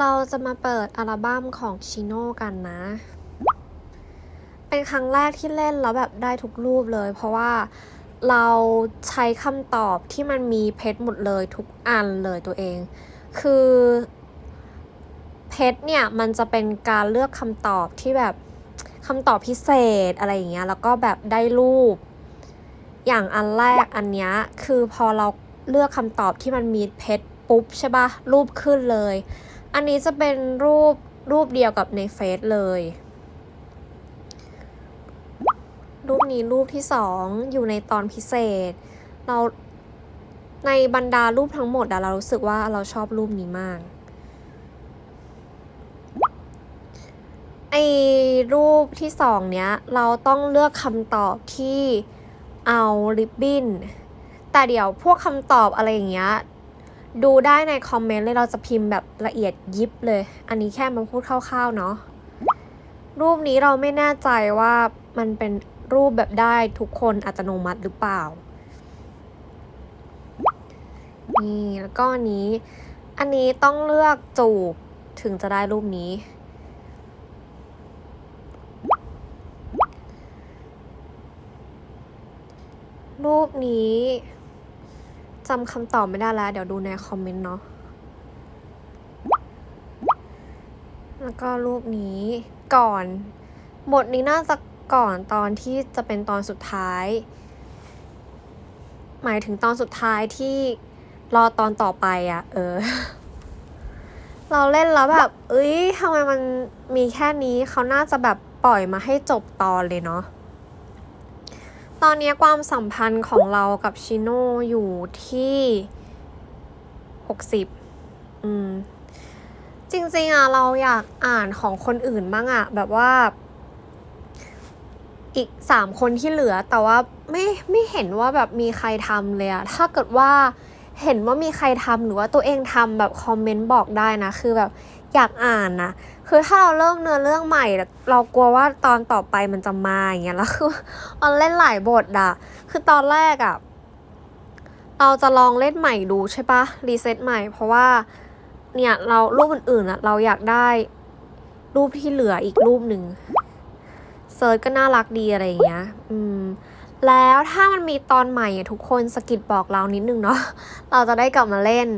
เราจะมาเปิดอัลบั้มของชิโน่กันนะ เป็นครั้งแรกที่เล่นแล้วแบบได้ทุกรูปเลย เพราะว่าเราใช้คำตอบที่มันมีเพชรหมดเลยทุกอันเลยตัวเอง คือเพชรเนี่ยมันจะเป็นการเลือกคำตอบที่แบบคำตอบพิเศษอะไรอย่างเงี้ยแล้วก็แบบได้รูป อย่างอันแรกอันเนี้ยคือพอเราเลือกคำตอบที่มันมีเพชรปุ๊บใช่ปะรูปขึ้นเลย อันนี้จะเป็นรูปรูปเดียวกับในเฟซเลย รูปนี้รูปที่สองอยู่ในตอนพิเศษ เราในบรรดารูปทั้งหมดอะเรารู้สึกว่าเราชอบรูปนี้มาก ไอรูปที่สองเนี้ย เราต้องเลือกคำตอบที่เอาริบบิ้น แต่เดี๋ยวพวกคำตอบอะไรอย่างเงี้ย ดูได้ในคอมเมนต์เลยเราจะพิมพ์แบบละเอียดยิบเลย อันนี้แค่มาพูดคร่าวๆเนาะรูปนี้เราไม่แน่ใจว่ามันเป็นรูปแบบได้ทุกคนอัตโนมัติหรือเปล่า นี่แล้วก็อันนี้ อันนี้ต้องเลือกจูบถึงจะได้รูปนี้ รูปนี้ จำคำตอบไม่ได้แล้ว เดี๋ยวดูในคอมเมนต์เนาะ แล้วก็รูปนี้ก่อน บทนี้น่าจะก่อนตอนที่จะเป็นตอนสุดท้าย หมายถึงตอนสุดท้ายที่รอตอนต่อไปอะ่ะ เออ เราเล่นแล้วแบบ เอ้ยทำไมมันมีแค่นี้เขาน่าจะแบบปล่อยมาให้จบตอนเลยเนาะ ตอนนี้ความสัมพันธ์ของเรากับชิโน่อยู่ที่หกสิบอืม จริงๆอะเราอยากอ่านของคนอื่นบ้างอะ แบบว่า อีกสามคนที่เหลือแต่ว่าไม่ไม่เห็นว่าแบบมีใครทำเลยอะถ้าเกิดว่า เห็นว่ามีใครทำหรือว่าตัวเองทำแบบคอมเมนต์บอกได้นะ คือแบบอยากอ่านนะ คือถ้าเราเริ่มเนื้อเรื่องใหม่ เรากลัวว่าตอนต่อไปมันจะมาอย่างเงี้ยแล้วคือมันเล่นหลายบทอะคือตอนแรกอะเราจะลองเล่นใหม่ดูใช่ปะรีเซ็ตใหม่ เพราะว่าเนี่ยเรารูปอื่นๆอะเราอยากได้รูปที่เหลืออีกรูปหนึ่งเซิร์ชก็น่ารักดีอะไรอย่างเงี้ย อืม แล้วถ้ามันมีตอนใหม่ทุกคนสกิดบอกเรานิดนึงเนาะเราจะได้กลับมาเล่น